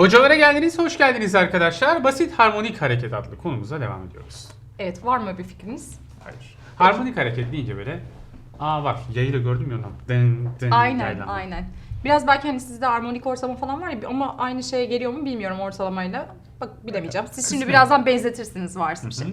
Hocalara geldiniz, hoş geldiniz arkadaşlar. Basit harmonik hareket adlı konumuza devam ediyoruz. Evet var mı bir fikriniz? Hayır. Harmonik hareket deyince böyle Aa var. Yayı da gördüm ya ondan. Dın Aynen yaylanma. aynen. Biraz belki hani sizde harmonik ortalama falan var ya ama aynı şeye geliyor mu bilmiyorum ortalamayla. Bak bilemeyeceğim. Siz şimdi birazdan benzetirsiniz. Hı hı.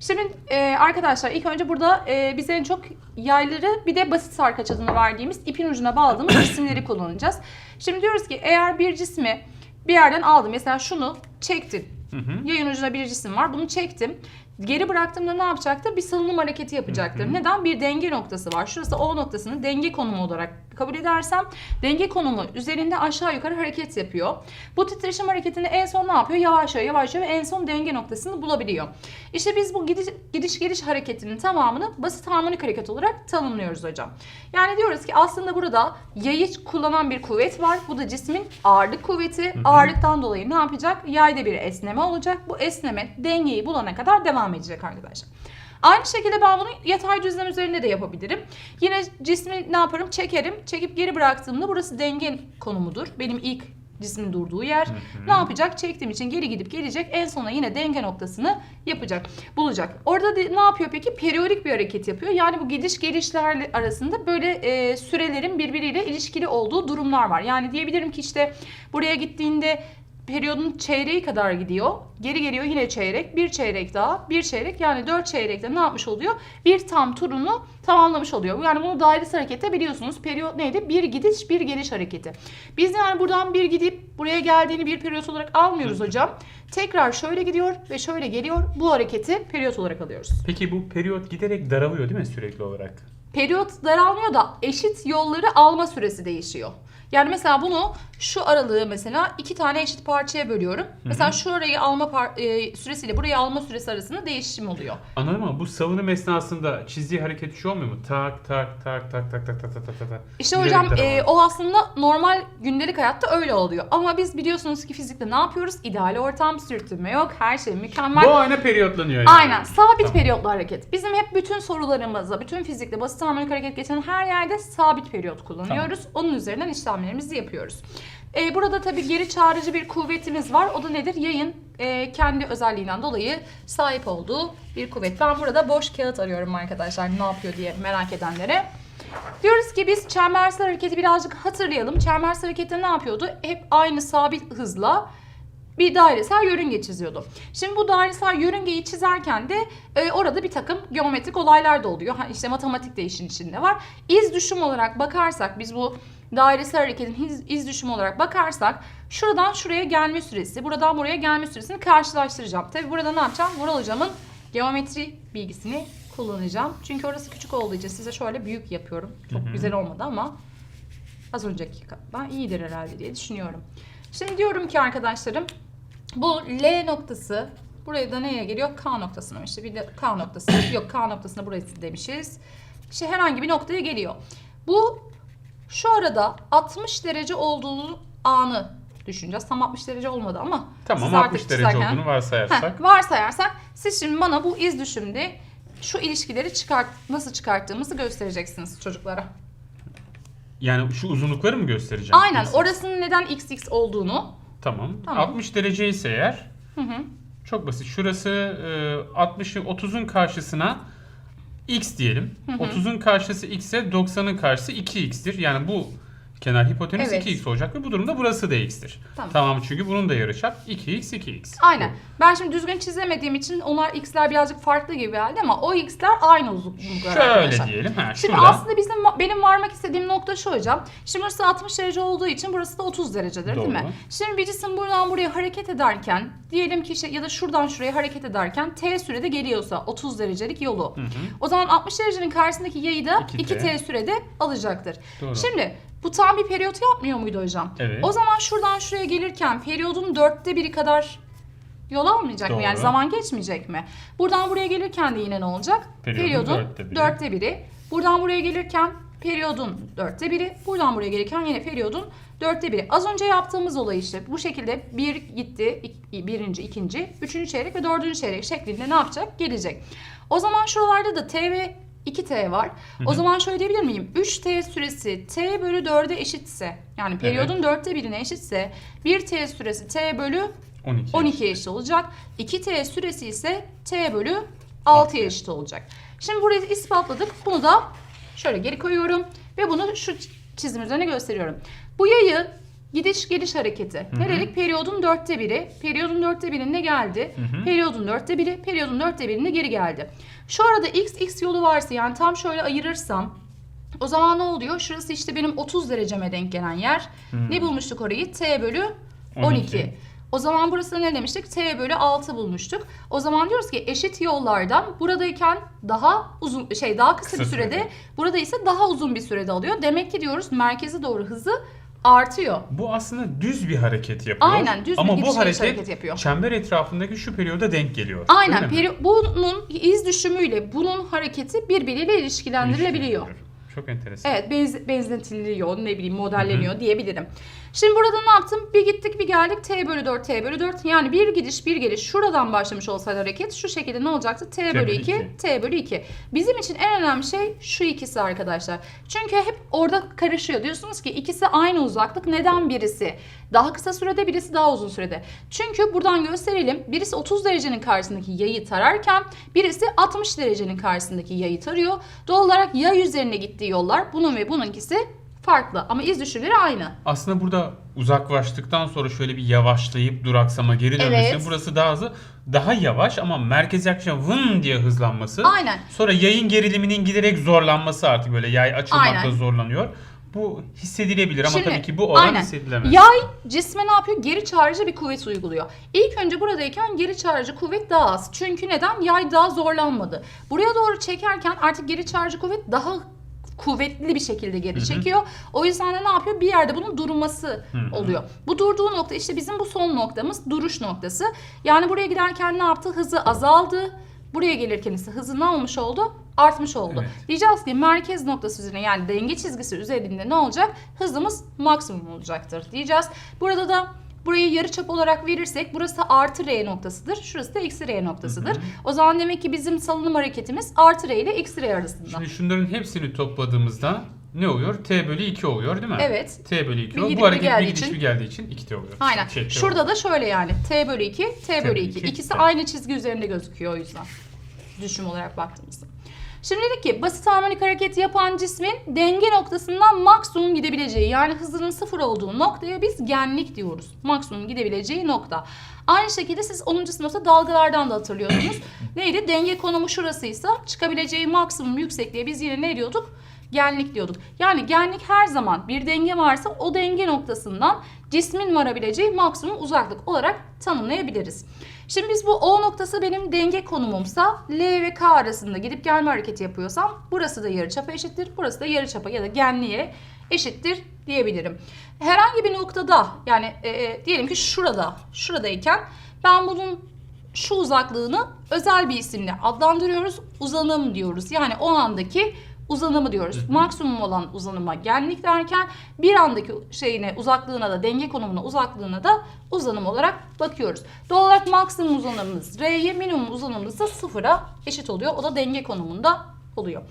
Şimdi e, arkadaşlar ilk önce burada e, biz en çok yayları bir de basit sarkaç adını verdiğimiz ipin ucuna bağladığımız cisimleri kullanacağız. Şimdi diyoruz ki eğer bir cismi bir yerden aldım. Mesela şunu çektim. Hı hı. Yayın ucuna bir cisim var. Bunu çektim. Geri bıraktığımda ne yapacaktır? Bir salınım hareketi yapacaktır. Hı hı. Neden? Bir denge noktası var. Şurası O noktasını denge konumu olarak kabul edersem denge konumu üzerinde aşağı yukarı hareket yapıyor. Bu titreşim hareketini en son ne yapıyor? Yavaşlıyor, yavaşlıyor ve en son denge noktasını bulabiliyor. İşte biz bu gidiş, gidiş geliş hareketinin tamamını basit harmonik hareket olarak tanımlıyoruz hocam. Yani diyoruz ki aslında burada yayı kullanan bir kuvvet var. Bu da cismin ağırlık kuvveti. Ağırlıktan dolayı ne yapacak? Yayda bir esneme olacak. Bu esneme dengeyi bulana kadar devam edecek arkadaşlar. Aynı şekilde ben bunu yatay düzlem üzerinde de yapabilirim. Yine cismi ne yaparım? Çekerim. Çekip geri bıraktığımda burası denge konumudur. Benim ilk cismin durduğu yer. Ne yapacak? Çektiğim için geri gidip gelecek. En sona yine denge noktasını yapacak, bulacak. Orada de, ne yapıyor peki? Periyodik bir hareket yapıyor. Yani bu gidiş gelişler arasında böyle e, sürelerin birbiriyle ilişkili olduğu durumlar var. Yani diyebilirim ki işte buraya gittiğinde periyodun çeyreği kadar gidiyor. Geri geliyor yine çeyrek, bir çeyrek daha, bir çeyrek yani dört çeyrekte ne yapmış oluyor? Bir tam turunu tamamlamış oluyor. Yani bunu dairesel harekette biliyorsunuz. Periyot neydi? Bir gidiş, bir geliş hareketi. Biz yani buradan bir gidip buraya geldiğini bir periyot olarak almıyoruz hocam. Tekrar şöyle gidiyor ve şöyle geliyor. Bu hareketi periyot olarak alıyoruz. Peki bu periyot giderek daralıyor değil mi sürekli olarak? Periyot daralmıyor da eşit yolları alma süresi değişiyor. Yani mesela bunu şu aralığı mesela iki tane eşit parçaya bölüyorum. Mesela şurayı alma e, süresiyle burayı alma süresi arasında değişim oluyor. Anladım ama bu savunum esnasında çizdiği hareket şu olmuyor mu? Tak tak tak tak tak tak tak tak tak tak. İşte Giderek hocam e, o aslında normal gündelik hayatta öyle oluyor. Ama biz biliyorsunuz ki fizikte ne yapıyoruz? İdeal ortam, sürtünme yok, her şey mükemmel. Bu ayna periyotlanıyor yani. Aynen. Sabit Tamam. periyotlu hareket. Bizim hep bütün sorularımızda, bütün fizikte basit harmonik hareket geçen her yerde sabit periyot kullanıyoruz. Onun üzerinden işlemlerimizi yapıyoruz. Ee, burada tabii geri çağrıcı bir kuvvetimiz var. O da nedir? Yayın e, kendi özelliğinden dolayı sahip olduğu bir kuvvet. Ben burada boş kağıt arıyorum arkadaşlar ne yapıyor diye merak edenlere. Diyoruz ki biz çembersel hareketi birazcık hatırlayalım. Çembersel harekette ne yapıyordu? Hep aynı sabit hızla bir dairesel yörünge çiziyordu. Şimdi bu dairesel yörüngeyi çizerken de e, orada bir takım geometrik olaylar da oluyor. Ha, işte matematik de işin içinde var. İz düşüm olarak bakarsak biz bu dairesel hareketin iz, iz düşümü olarak bakarsak şuradan şuraya gelme süresi, buradan buraya gelme süresini karşılaştıracağım. Tabi burada ne yapacağım? Vural hocamın geometri bilgisini kullanacağım. Çünkü orası küçük olduğu için size şöyle büyük yapıyorum. Çok güzel olmadı ama az önceki kadar iyidir herhalde diye düşünüyorum. Şimdi diyorum ki arkadaşlarım bu L noktası buraya da neye geliyor? K noktasına işte bir de K noktası yok K noktasına burası demişiz. İşte herhangi bir noktaya geliyor. Bu şu arada 60 derece olduğu anı düşüneceğiz. Tam 60 derece olmadı ama Tamam siz artık 60 derece çizerken- olduğunu varsayarsak. Heh, varsayarsak siz şimdi bana bu iz düşümde şu ilişkileri çıkart nasıl çıkarttığımızı göstereceksiniz çocuklara. Yani şu uzunlukları mı göstereceğim? Aynen orasının neden xx olduğunu. Tamam. Tamam. 60 derece ise eğer Hı hı. çok basit. Şurası e, 60'ın 30'un karşısına x diyelim. 30'un karşısı x ise 90'ın karşısı 2x'tir. Yani bu kenar hipotenüs Evet. 2x olacak ve bu durumda burası da x'tir. Tamam. Tamam çünkü bunun da yarıçap 2x 2x. Aynen. Ben şimdi düzgün çizemediğim için onlar x'ler birazcık farklı gibi geldi ama o x'ler aynı uzunluklar Şöyle diyelim. Ha, Şimdi şurada. aslında bizim benim varmak istediğim nokta şu hocam. Şimdi burası 60 derece olduğu için burası da 30 derecedir değil mi? Doğru. Şimdi bir cisim buradan buraya hareket ederken diyelim ki işte ya da şuradan şuraya hareket ederken t sürede geliyorsa 30 derecelik yolu. O zaman 60 derecenin karşısındaki yayı da 2t. 2t sürede alacaktır. Doğru. Şimdi bu tam bir periyot yapmıyor muydu hocam? Evet. O zaman şuradan şuraya gelirken periyodun dörtte biri kadar yol almayacak mı? Yani Doğru. zaman geçmeyecek mi? Buradan buraya gelirken de yine ne olacak? Periyodun dörtte biri. dörtte biri. Buradan buraya gelirken periyodun dörtte biri. Buradan buraya gelirken yine periyodun dörtte biri. Az önce yaptığımız olay işte bu şekilde bir gitti, birinci, ikinci, üçüncü çeyrek ve dördüncü çeyrek şeklinde ne yapacak? Gelecek. O zaman şuralarda da T ve 2t var. O zaman şöyle diyebilir miyim? 3t süresi t bölü 4'e eşitse yani periyodun dörtte birine eşitse 1t süresi t bölü 12. 12'ye eşit olacak. 2t süresi ise t bölü 6'ya eşit olacak. Şimdi burayı ispatladık. Bunu da şöyle geri koyuyorum ve bunu şu çizim üzerine gösteriyorum. Bu yayı gidiş geliş hareketi. Nerelik? Periyodun dörtte biri. Periyodun dörtte birinde geldi. Periyodun dörtte biri. Periyodun dörtte birinde geri geldi. Şu arada x x yolu varsa yani tam şöyle ayırırsam o zaman ne oluyor? Şurası işte benim 30 dereceme denk gelen yer. Ne bulmuştuk orayı? T bölü 12. 12. O zaman burası ne demiştik? T bölü 6 bulmuştuk. O zaman diyoruz ki eşit yollardan buradayken daha uzun şey daha kısa, Kısa bir sürede, sürede. burada ise daha uzun bir sürede alıyor. Demek ki diyoruz merkeze doğru hızı artıyor. Bu aslında düz bir hareket yapıyor. Aynen, düz bir Ama gidiş bu hareket, hareket yapıyor. çember etrafındaki şu periyoda denk geliyor. Aynen. Peri- bunun iz düşümüyle bunun hareketi birbiriyle ilişkilendirilebiliyor. İlişkilendiriyor. Çok enteresan. Evet benz, benzetiliyor ne bileyim modelleniyor diyebilirim. Şimdi burada ne yaptım? Bir gittik bir geldik t bölü 4 t bölü 4 yani bir gidiş bir geliş şuradan başlamış olsaydı hareket şu şekilde ne olacaktı? t bölü bölü 2 iki. t bölü 2. Bizim için en önemli şey şu ikisi arkadaşlar. Çünkü hep orada karışıyor. Diyorsunuz ki ikisi aynı uzaklık neden birisi? Daha kısa sürede birisi daha uzun sürede. Çünkü buradan gösterelim. Birisi 30 derecenin karşısındaki yayı tararken birisi 60 derecenin karşısındaki yayı tarıyor. Doğal olarak yay üzerine gittiği yollar bunun ve bununkisi farklı ama iz düşümleri aynı. Aslında burada uzaklaştıktan sonra şöyle bir yavaşlayıp duraksama geri dönmesi. Evet. Burası daha hızlı. Daha yavaş ama merkeze yaklaşan vın diye hızlanması. Aynen. Sonra yayın geriliminin giderek zorlanması artık böyle yay açılmakta Aynen. zorlanıyor. Bu hissedilebilir ama Şimdi, tabii ki bu oran aynen. hissedilemez. Yay cisme ne yapıyor? Geri çağrıcı bir kuvvet uyguluyor. İlk önce buradayken geri çağrıcı kuvvet daha az. Çünkü neden? Yay daha zorlanmadı. Buraya doğru çekerken artık geri çağrıcı kuvvet daha kuvvetli bir şekilde geri çekiyor. O yüzden de ne yapıyor? Bir yerde bunun durması oluyor. Bu durduğu nokta işte bizim bu son noktamız duruş noktası. Yani buraya giderken ne yaptı? Hızı azaldı. Buraya gelirken ise hızı ne olmuş oldu? Artmış oldu. Evet. Diyeceğiz ki merkez noktası üzerine yani denge çizgisi üzerinde ne olacak? Hızımız maksimum olacaktır diyeceğiz. Burada da burayı yarıçap olarak verirsek burası artı R noktasıdır. Şurası da eksi R noktasıdır. O zaman demek ki bizim salınım hareketimiz artı R ile eksi R arasında. Şimdi şunların hepsini topladığımızda ne oluyor? T bölü 2 oluyor değil mi? Evet. T bölü 2 Bir oluyor. Bu hareket bir geldiği bir gidiş için- geldiği için 2 T oluyor. Aynen. Şey, T Şurada oluyor. da şöyle yani T bölü 2, T bölü 2. iki, İkisi T. aynı çizgi üzerinde gözüküyor o yüzden. Düşüm olarak baktığımızda. Şimdi dedik ki basit harmonik hareket yapan cismin denge noktasından maksimum gidebileceği yani hızının sıfır olduğu noktaya biz genlik diyoruz. Maksimum gidebileceği nokta. Aynı şekilde siz 10. sınıfta dalgalardan da hatırlıyorsunuz. Neydi? Denge konumu şurasıysa çıkabileceği maksimum yüksekliğe biz yine ne diyorduk? Genlik diyorduk. Yani genlik her zaman bir denge varsa o denge noktasından cismin varabileceği maksimum uzaklık olarak tanımlayabiliriz. Şimdi biz bu O noktası benim denge konumumsa L ve K arasında gidip gelme hareketi yapıyorsam burası da yarıçapa eşittir. Burası da yarıçapa ya da genliğe eşittir diyebilirim. Herhangi bir noktada yani e, e, diyelim ki şurada, şuradayken ben bunun şu uzaklığını özel bir isimle adlandırıyoruz. Uzanım diyoruz. Yani o andaki uzanımı diyoruz. Maksimum olan uzanıma genlik derken bir andaki şeyine uzaklığına da denge konumuna uzaklığına da uzanım olarak bakıyoruz. Doğal olarak maksimum uzanımımız R'ye minimum uzanımımız da sıfıra eşit oluyor. O da denge konumunda oluyor.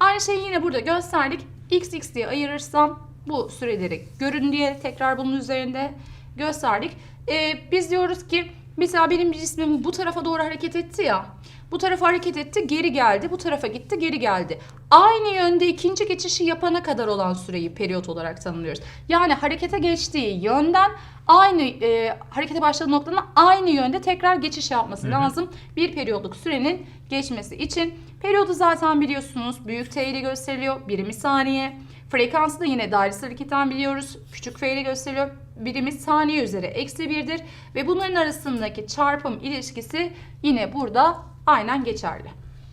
Aynı şeyi yine burada gösterdik. X x diye ayırırsam bu süreleri görün diye tekrar bunun üzerinde gösterdik. Ee, biz diyoruz ki mesela benim cismim bu tarafa doğru hareket etti ya. Bu tarafa hareket etti, geri geldi. Bu tarafa gitti, geri geldi. Aynı yönde ikinci geçişi yapana kadar olan süreyi periyot olarak tanımlıyoruz. Yani harekete geçtiği yönden aynı e, harekete başladığı noktadan aynı yönde tekrar geçiş yapması lazım. Bir periyotluk sürenin geçmesi için. Periyodu zaten biliyorsunuz büyük T ile gösteriliyor. Birimi saniye. Frekansı da yine dairesel hareketten biliyoruz. Küçük F ile gösteriliyor. Birimi saniye üzeri eksi birdir. Ve bunların arasındaki çarpım ilişkisi yine burada aynen geçerli.